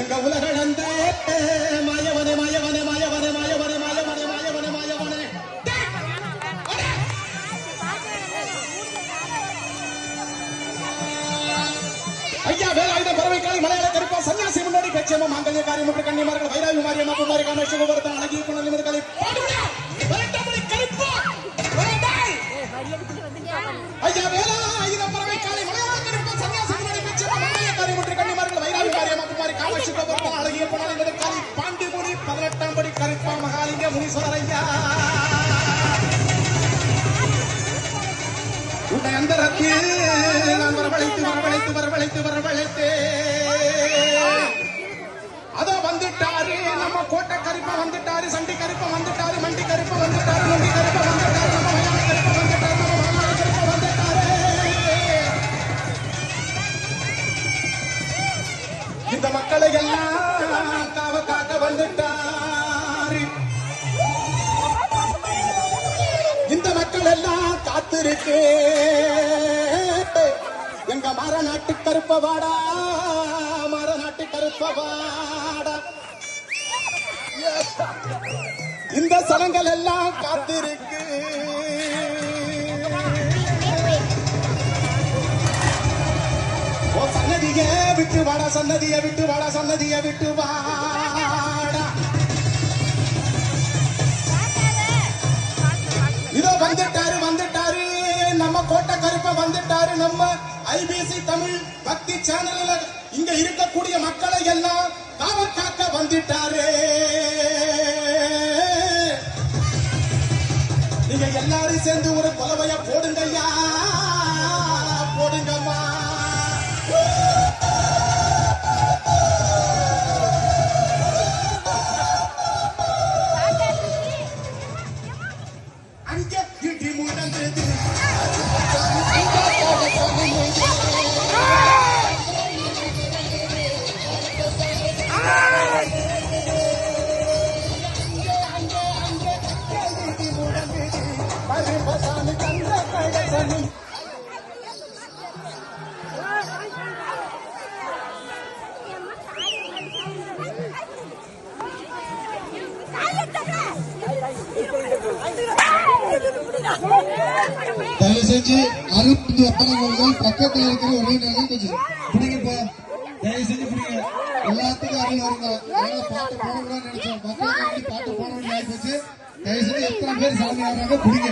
எங்க உலகளந்த மாயவனே மாயவனே மாயவனே மாயவனே மாயவனே மாயவனே மாயவனே. ஐயா வேலாயுத பறவைக்காளி மலையாள கருப்பா சன்னியாசி முன்னாடி கச்சேம மாங்கல்ய காரியம் மற்றும் வைராவி மாரியம்மா குமாரி காமேஸ்வர கோபுரத்தான் அழகிய குணம் கலை பாடுடா பதினெட்டாம் படி கருப்பா மகாலிங்க முனீஸ்வரர் ஐயா. உன்னை அந்தரத்தில் நான் வரவழைத்து வரவழைத்து வரவழைத்து வரவழைத்தேன். வந்துட்டாரு இந்த மக்கள் எல்லாம் காத்திருக்கு. எங்க மரநாட்டு கருப்ப வாடா மரநாட்டு கருப்ப வாடா இந்த சலங்கள் எல்லாம் காத்திருக்கு. ஓ சன்னதிய விட்டு வாடா சன்னதிய விட்டு வாடா சன்னதிய விட்டு வா. ஐபிசி தமிழ் பக்தி சேனல்ல இங்க இருக்கக்கூடிய மக்களை எல்லாம் காவல் காக்க வந்துட்டாரு. நீங்க எல்லாரும் சேர்ந்து ஒரு கொலவைய போடுங்கய்யா. தயவு செஞ்சு அறுபத்தி அறுபது அப்பனவர்கள் பக்கத்தில் இருக்கிற ஒரே நேரம் கொஞ்சம் பிடிங்கப்பா தயவு செஞ்சு பிடிங்க. எல்லாத்துக்கும் அருள் வருங்க பாட்டு போடணும்னு நினைச்சோம். மக்களுக்கு பாட்டு போனோம்னு ஆயிப்போச்சு தயவு செஞ்சு எத்தனை பேர் சாமி ஆடுறாங்க பிடிங்க.